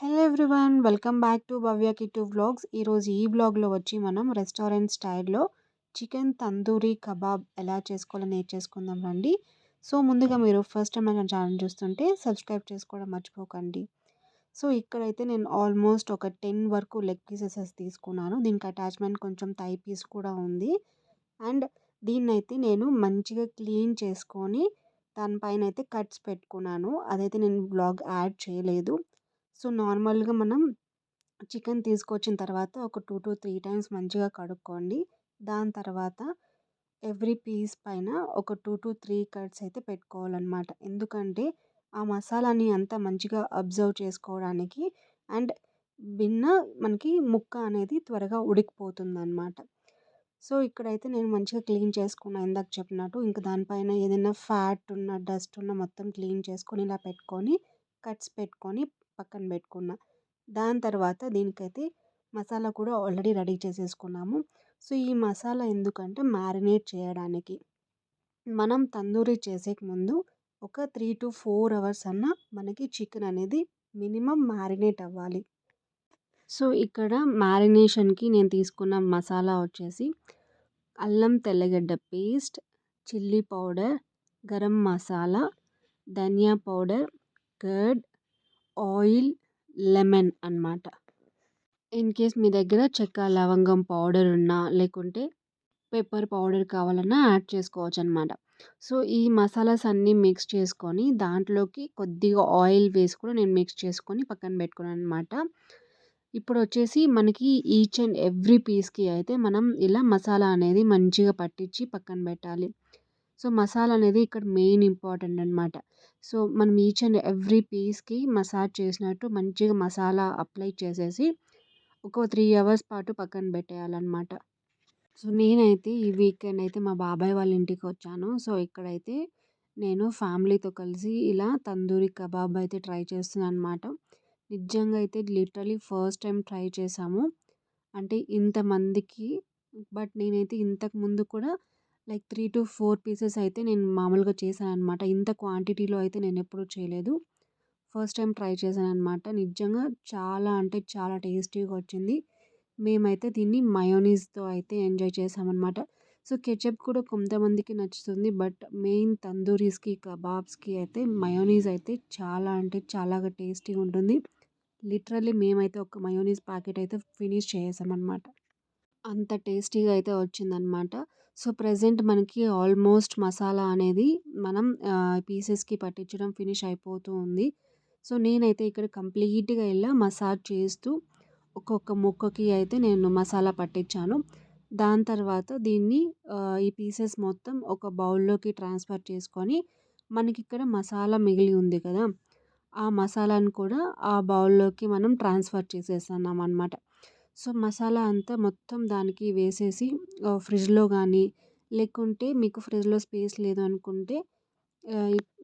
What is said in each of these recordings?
Hello everyone welcome back to Bhavya Kittu blogs ఈరోజు ఈ బ్లాగ్లో వచ్చి మనం రెస్టారెంట్ స్టైల్లో చికెన్ తందూరి కబాబ్ ఎలా చేసుకోవాలో నేర్చేసుకుందాం రండి. సో ముందుగా మీరు ఫస్ట్ టైం నా ఛానల్ చూస్తుంటే సబ్స్క్రైబ్ చేసుకోవడం మర్చిపోకండి. సో ఇక్కడైతే నేను ఆల్మోస్ట్ ఒక టెన్ వరకు లెగ్ పీసెస్ తీసుకున్నాను. దీనికి అటాచ్మెంట్ కొంచెం థై పీస్ కూడా ఉంది. అండ్ దీన్నైతే నేను మంచిగా క్లీన్ చేసుకొని దానిపైన అయితే కట్స్ పెట్టుకున్నాను. అదైతే నేను బ్లాగ్ యాడ్ చేయలేదు. సో నార్మల్గా మనం చికెన్ తీసుకొచ్చిన తర్వాత ఒక టూ టు త్రీ టైమ్స్ మంచిగా కడుక్కోండి. దాని తర్వాత ఎవ్రీ పీస్ పైన ఒక టూ టు త్రీ కట్స్ అయితే పెట్టుకోవాలన్నమాట. ఎందుకంటే ఆ మసాలాని అంతా మంచిగా అబ్జర్వ్ చేసుకోవడానికి అండ్ భిన్న మనకి ముక్క అనేది త్వరగా ఉడికిపోతుంది అనమాట సో ఇక్కడైతే నేను మంచిగా క్లీన్ చేసుకున్నా ఇందాక చెప్పినట్టు. ఇంకా దానిపైన ఏదైనా ఫ్యాట్ ఉన్న డస్ట్ ఉన్న మొత్తం క్లీన్ చేసుకొని ఇలా పెట్టుకొని కట్స్ పెట్టుకొని పక్కన పెట్టుకున్న. దాని తర్వాత దీనికైతే మసాలా కూడా ఆల్రెడీ రెడీ చేసేసుకున్నాము. సో ఈ మసాలా ఎందుకంటే మ్యారినేట్ చేయడానికి. మనం తందూరి చేసే ముందు ఒక త్రీ టు ఫోర్ అవర్స్ అన్న మనకి చికెన్ అనేది మినిమం మ్యారినేట్ అవ్వాలి. సో ఇక్కడ మ్యారినేషన్కి నేను తీసుకున్న మసాలా వచ్చేసి అల్లం తెల్లగడ్డ paste chilli powder garam masala ధనియా పౌడర్ కర్డ్ ఆయిల్ లెమన్ అన్నమాట. ఇన్ కేస్ మీ దగ్గర చెక్క లవంగం పౌడర్ ఉన్నా లేకుంటే పెప్పర్ పౌడర్ కావాలన్నా యాడ్ చేసుకోవచ్చు అనమాట సో ఈ మసాలాస్ అన్నీ మిక్స్ చేసుకొని దాంట్లోకి కొద్దిగా ఆయిల్ వేసి కూడా నేను మిక్స్ చేసుకొని పక్కన పెట్టుకున్నాను అనమాట ఇప్పుడు వచ్చేసి మనకి ఈచ్ అండ్ ఎవ్రీ పీస్కి అయితే మనం ఇలా మసాలా అనేది మంచిగా పట్టించి పక్కన పెట్టాలి. సో మసాలా అనేది ఇక్కడ మెయిన్ ఇంపార్టెంట్ అనమాట సో మనం ఈచ్ అండ్ ఎవ్రీ పీస్కి మసాజ్ చేసినట్టు మంచిగా మసాలా అప్లై చేసేసి ఒక త్రీ అవర్స్ పాటు పక్కన పెట్టేయాలన్నమాట. సో నేనైతే ఈ వీకెండ్ అయితే మా బాబాయ్ వాళ్ళ ఇంటికి వచ్చాను. సో ఇక్కడైతే నేను ఫ్యామిలీతో కలిసి ఇలా తందూరి కబాబ్ అయితే ట్రై చేస్తున్నాను అనమాట నిజంగా అయితే లిటరలీ ఫస్ట్ టైం ట్రై చేసాము అంటే ఇంతమందికి బట్ నేనైతే ఇంతకు ముందు కూడా like three to four pieces అయితే నేను మామూలుగా చేశాను అనమాట ఇంత క్వాంటిటీలో అయితే నేను ఎప్పుడూ చేయలేదు. ఫస్ట్ టైం ట్రై చేశాను అనమాట నిజంగా చాలా అంటే చాలా టేస్టీగా వచ్చింది. మేమైతే దీన్ని మయోనీస్తో అయితే ఎంజాయ్ చేసామన్నమాట సో కెచప్ కూడా కొంతమందికి నచ్చుతుంది. బట్ మెయిన్ తందూరీస్కి కబాబ్స్కి అయితే మయోనీస్ అయితే చాలా అంటే చాలా టేస్టీగా ఉంటుంది. లిటరల్లీ మేమైతే ఒక మయోనీస్ ప్యాకెట్ అయితే ఫినిష్ చేసామన్నమాట అంత టేస్టీగా అయితే వచ్చిందనమాట సో ప్రజెంట్ మనకి ఆల్మోస్ట్ మసాలా అనేది మనం పీసెస్కి పట్టించడం ఫినిష్ అయిపోతూ ఉంది. సో నేనైతే ఇక్కడ కంప్లీట్గా ఇలా మసాజ్ చేస్తూ ఒక్కొక్క ముక్కకి అయితే నేను మసాలా పట్టించాను. దాని తర్వాత దీన్ని ఈ పీసెస్ మొత్తం ఒక బౌల్లోకి ట్రాన్స్ఫర్ చేసుకొని మనకి ఇక్కడ మసాలా మిగిలి ఉంది కదా! ఆ మసాలాను కూడా ఆ బౌల్లోకి మనం ట్రాన్స్ఫర్ చేసేస్తున్నాం అనమాట సో మసాలా అంతా మొత్తం దానికి వేసేసి ఫ్రిడ్జ్లో కానీ లేకుంటే మీకు ఫ్రిడ్జ్లో స్పేస్ లేదు అనుకుంటే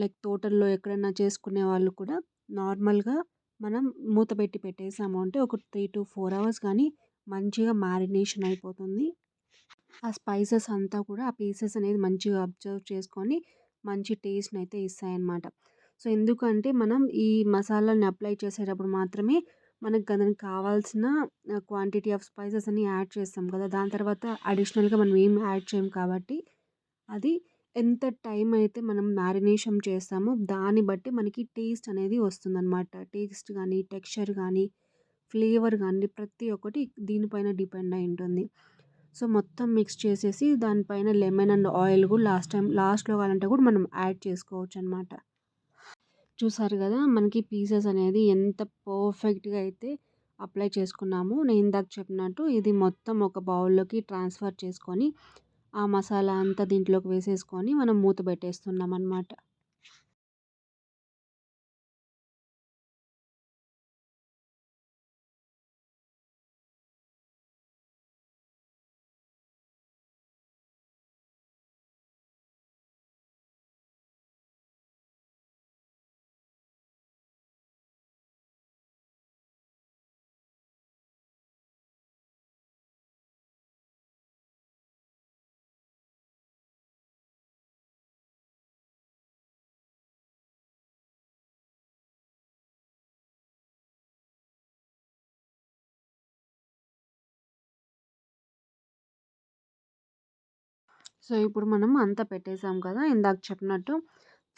లైక్ తోటల్లో ఎక్కడైనా చేసుకునే వాళ్ళు కూడా నార్మల్గా మనం మూత పెట్టి పెట్టేసాము అంటే ఒక త్రీ టు ఫోర్ అవర్స్ కానీ మంచిగా మ్యారినేషన్ అయిపోతుంది. ఆ స్పైసెస్ అంతా కూడా ఆ పీసెస్ అనేది మంచిగా అబ్జర్వ్ చేసుకొని మంచి టేస్ట్ని అయితే ఇస్తాయన్నమాట. సో ఎందుకంటే మనం ఈ మసాలాని అప్లై చేసేటప్పుడు మాత్రమే మనకు దానికి కావాల్సిన క్వాంటిటీ ఆఫ్ స్పైసెస్ అన్ని యాడ్ చేస్తాం కదా. దాని తర్వాత అడిషనల్గా మనం ఏం యాడ్ చేయం కాబట్టి అది ఎంత టైం అయితే మనం మ్యారినేషన్ చేస్తామో దాన్ని బట్టి మనకి టేస్ట్ అనేది వస్తుందన్నమాట. టేస్ట్ కానీ టెక్స్చర్ కానీ ఫ్లేవర్ కానీ ప్రతి ఒక్కటి దీనిపైన డిపెండ్ అయి ఉంటుంది. సో మొత్తం మిక్స్ చేసేసి దానిపైన లెమన్ అండ్ ఆయిల్ కూడా లాస్ట్ టైం లాస్ట్లో కావాలంటే కూడా మనం యాడ్ చేసుకోవచ్చు అనమాట చూసారు కదా! మనకి పీసెస్ అనేది ఎంత పర్ఫెక్ట్గా అయితే అప్లై చేసుకున్నాము నేను ఇందాక చెప్పినట్టు ఇది మొత్తం ఒక బౌల్లోకి ట్రాన్స్ఫర్ చేసుకొని ఆ మసాలా అంతా దీంట్లోకి వేసేసుకొని మనం మూత పెట్టేస్తున్నాం అనమాట సో, ఇప్పుడు మనం అంతా పెట్టేసాం కదా! ఇందాక చెప్పినట్టు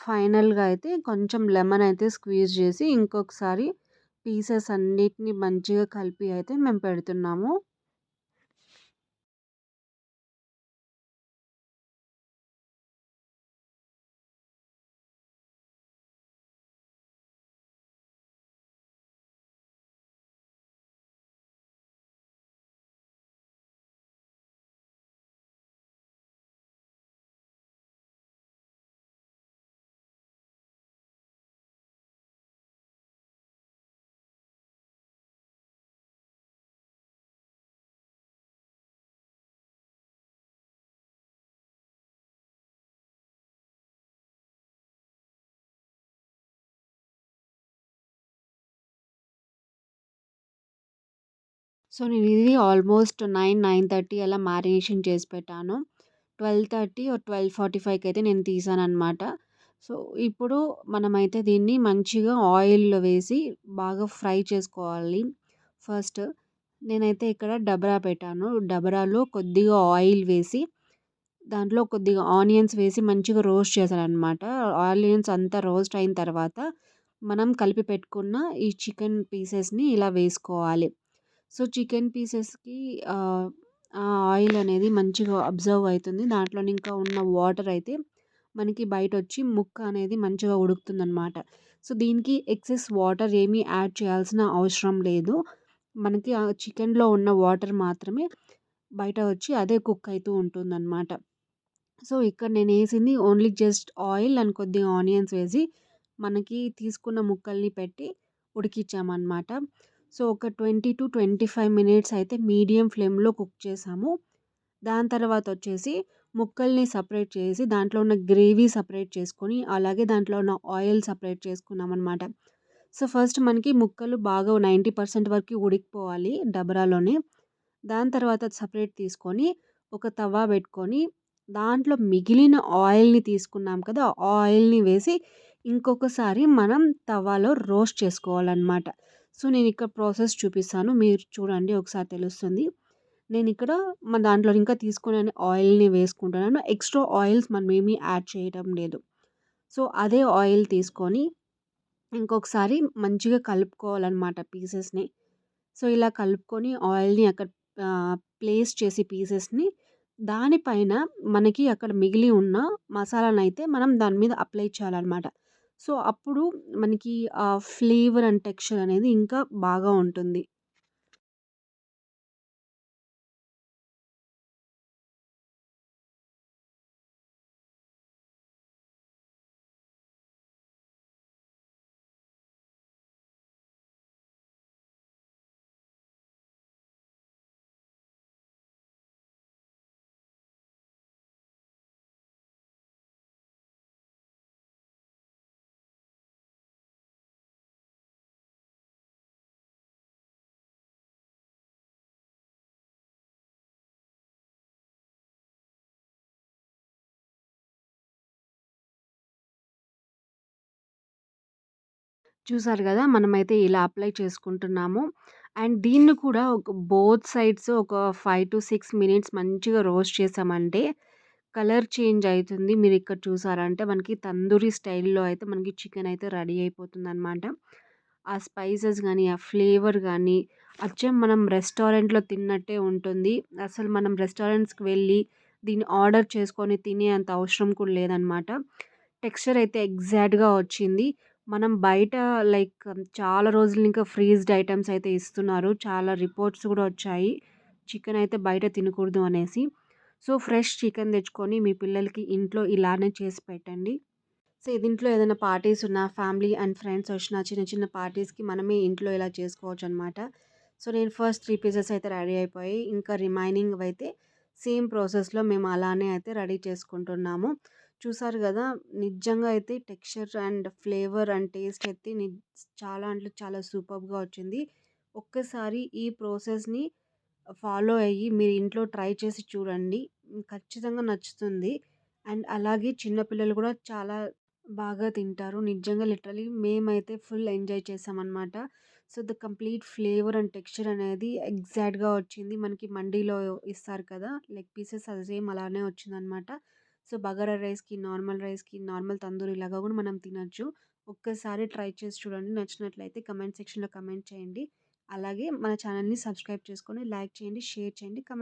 ఫైనల్‌గా అయితే కొంచెం లెమన్ అయితే స్క్వీజ్ చేసి ఇంకొకసారి పీసెస్ అన్నిటిని మంచిగా కలిపి అయితే మేము పెడుతున్నాము. సో, నేను ఇది ఆల్మోస్ట్ 9, 9:30 అలా మ్యారినేషన్ చేసి పెట్టాను. ట్వెల్వ్ థర్టీ ట్వెల్వ్ ఫార్టీ ఫైవ్కి అయితే నేను తీసాను అనమాట సో, ఇప్పుడు మనమైతే దీన్ని మంచిగా ఆయిల్‌లో వేసి బాగా ఫ్రై చేసుకోవాలి. ఫస్ట్ నేనైతే ఇక్కడ డబరా పెట్టాను. డబరాలో కొద్దిగా ఆయిల్ వేసి దాంట్లో కొద్దిగా ఆనియన్స్ వేసి మంచిగా రోస్ట్ చేశాను అనమాట ఆనియన్స్ అంతా రోస్ట్ అయిన తర్వాత మనం కలిపి పెట్టుకున్న ఈ చికెన్ పీసెస్‌ని ఇలా వేసుకోవాలి. సో, చికెన్ పీసెస్‌కి ఆ ఆయిల్ అనేది మంచిగా అబ్జర్వ్ అవుతుంది. దాంట్లో ఇంకా ఉన్న వాటర్ అయితే మనకి బయట వచ్చి ముక్క అనేది మంచిగా ఉడుకుతుందనమాట. సో, దీనికి ఎక్సెస్ వాటర్ ఏమీ యాడ్ చేయాల్సిన అవసరం లేదు. మనకి ఆ చికెన్‌లో ఉన్న వాటర్ మాత్రమే బయట వచ్చి అదే కుక్ అయితూ ఉంటుందనమాట. సో, ఇక్కడ నేనేసింది ఓన్లీ జస్ట్ ఆయిల్ అండ్ కొద్దిగా ఆనియన్స్ వేసి మనకి తీసుకున్న ముక్కల్ని పెట్టి ఉడికించామన్నమాట సో, ఒక 20-25 మినిట్స్ అయితే మీడియం ఫ్లేమ్‌లో కుక్ చేసాము. దాని తర్వాత వచ్చేసి ముక్కల్ని సపరేట్ చేసి దాంట్లో ఉన్న గ్రేవీ సపరేట్ చేసుకొని, అలాగే దాంట్లో ఉన్న ఆయిల్ సపరేట్ చేసుకున్నామనమాట. సో, ఫస్ట్ మనకి ముక్కలు బాగా 90% వరకు ఉడికిపోవాలి డబరాలోనే. దాని తర్వాత సపరేట్ తీసుకొని ఒక తవా పెట్టుకొని దాంట్లో మిగిలిన ఆయిల్‌ని తీసుకున్నాం కదా! ఆయిల్‌ని వేసి ఇంకొకసారి మనం తవాలో రోస్ట్ చేసుకోవాలన్నమాట సో, నేను ఇక్కడ ప్రాసెస్ చూపిస్తాను. మీరు చూడండి ఒకసారి తెలుస్తుంది. నేను ఇక్కడ మన దాంట్లో ఇంకా తీసుకునే ఆయిల్‌ని వేసుకుంటున్నాను. ఎక్స్‌ట్రా ఆయిల్స్ మనమేమి యాడ్ చేయడం లేదు. సో, అదే ఆయిల్ తీసుకొని ఇంకొకసారి మంచిగా కలుపుకోవాలన్నమాట పీసెస్‌ని. సో, ఇలా కలుపుకొని ఆయిల్‌ని అక్కడ ప్లేస్ చేసి పీసెస్‌ని దానిపైన మనకి అక్కడ మిగిలి ఉన్న మసాలాను అయితే మనం దాని మీద అప్లై చేయాలన్నమాట సో, అప్పుడు మనకి ఆ ఫ్లేవర్ అండ్ టెక్స్చర్ అనేది ఇంకా బాగా ఉంటుంది. చూసారు కదా మనమైతే ఇలా అప్లై చేసుకుంటున్నాము. అండ్ దీన్ని కూడా ఒక బోత్ సైడ్స్ ఒక 5-6 మినిట్స్ మంచిగా రోస్ట్ చేసామంటే కలర్ చేంజ్ అవుతుంది మీరు ఇక్కడ చూసారంటే మనకి తందూరి స్టైల్‌లో అయితే మనకి చికెన్ అయితే రెడీ అయిపోతుంది అనమాట ఆ స్పైసెస్ కానీ ఆ ఫ్లేవర్ కానీ అచ్చం మనం రెస్టారెంట్‌లో తిన్నట్టే ఉంటుంది. అసలు మనం రెస్టారెంట్స్‌కి వెళ్ళి దీన్ని ఆర్డర్ చేసుకొని తినే అంత అవసరం కూడా లేదనమాట. టెక్స్చర్ అయితే ఎగ్జాక్ట్‌గా వచ్చింది. మనం బయట లైక్ చాలా రోజులు ఇంకా ఫ్రీజ్డ్ ఐటమ్స్ అయితే ఇస్తున్నారు. చాలా రిపోర్ట్స్ కూడా వచ్చాయి. చికెన్ అయితే బయట తినకూడదు అనేసి. సో, ఫ్రెష్ చికెన్ తెచ్చుకొని మీ పిల్లలకి ఇంట్లో ఇలానే చేసి పెట్టండి. సో, దీంట్లో ఏదైనా పార్టీస్ ఉన్నా, ఫ్యామిలీ అండ్ ఫ్రెండ్స్ వచ్చిన చిన్న చిన్న పార్టీస్‌కి మనమే ఇంట్లో ఇలా చేసుకోవచ్చు అనమాట సో, నేను ఫస్ట్ త్రీ పీసెస్ అయితే రెడీ అయిపోయి ఇంకా రిమైనింగ్ అయితే సేమ్ ప్రాసెస్‌లో మేము అలానే అయితే రెడీ చేసుకుంటున్నాము. చూసారు కదా నిజంగా అయితే texture and flavour and taste అయితే ని చాలా అంటే చాలా సూపర్గా వచ్చింది. ఒక్కసారి ఈ ప్రాసెస్‌ని ఫాలో అయ్యి మీరు ఇంట్లో ట్రై చేసి చూడండి. ఖచ్చితంగా నచ్చుతుంది. అండ్ అలాగే చిన్నపిల్లలు కూడా చాలా బాగా తింటారు. నిజంగా లిటరలీ మేమైతే ఫుల్ ఎంజాయ్ చేసామన్నమాట so the complete flavour and texture అనేది ఎగ్జాక్ట్గా వచ్చింది మనకి మండీలో ఇస్తారు కదా లెగ్ పీసెస్ అది సేమ్ అలానే వచ్చిందనమాట సో బగారా రైస్కి నార్మల్ రైస్కి నార్మల్ తందూరి ఇలాగా కూడా మనం తినొచ్చు. ఒక్కసారి ట్రై చేసి చూడండి. నచ్చినట్లయితే కమెంట్ సెక్షన్లో కమెంట్ చేయండి. అలాగే మన ఛానల్ని సబ్స్క్రైబ్ చేసుకొని లైక్ చేయండి షేర్ చేయండి కమెంట్